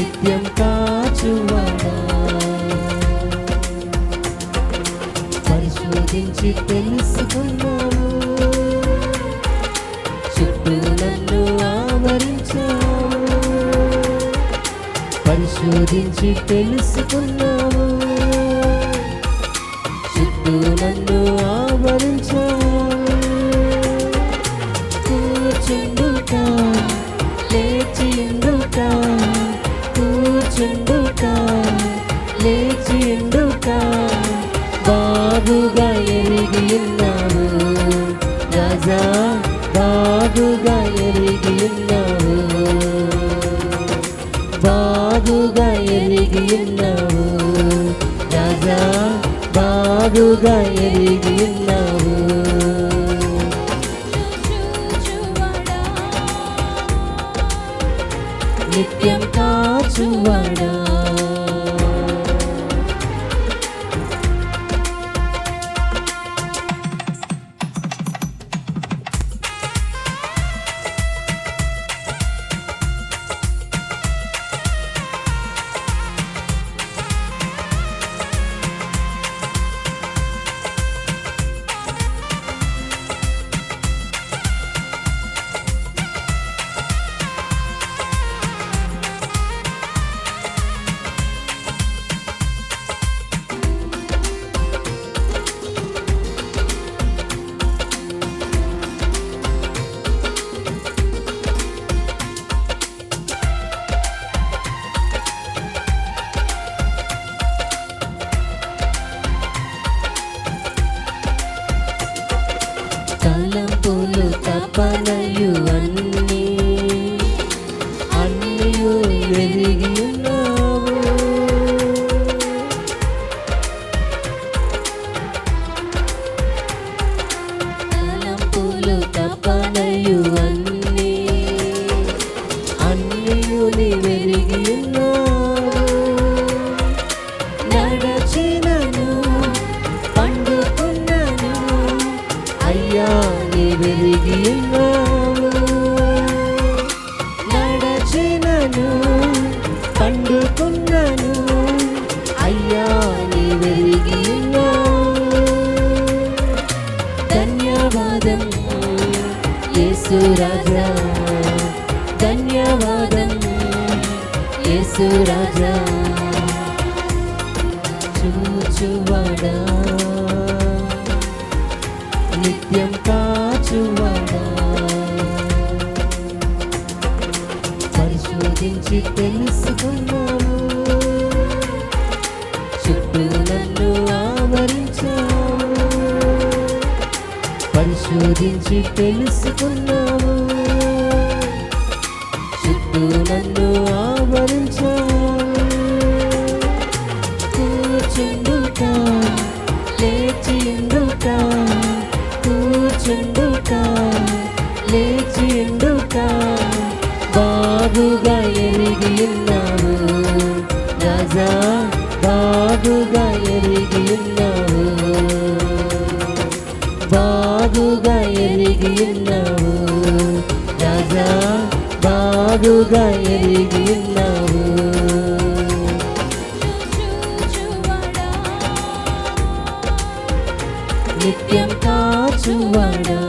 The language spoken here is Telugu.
నిత్యం కాచువాడా? పరిశోధించి తెలుసుకున్నావు చుట్టూ నన్ను ఆవరించావు. పరిశోధించి తెలుసుకున్నాను. చుట్టూ నన్ను ఆవరించావు. బాగుగా ఎరిగి ఉన్నావు రాజా బాగుగా ఎరిగి ఉన్నావు బాగుగా ఎరిగి ఉన్నావు రాజా బాగుగా ఎరిగి ఉన్నావు నిత్యం తలంపులు తపనయు అన్నీ అయ్యా నీ వెలిగి ఉన్నావు నడచినను పండుకున్నను అయ్యా నీ వెలిగి ఉన్నావు ధన్యవాదం యేసు రాజా. ధన్యవాదం యేసు రాజా. చూచువాడా? పరిశోధించి తెలుసుకున్నాను. చుట్టూ నన్ను ఆవరించాను పరిశోధించి తెలుసుకున్నాను. చుట్టూ నన్ను ఆవరించాను బాగుగా ఎరిగి నిత్యం కాచువాడా?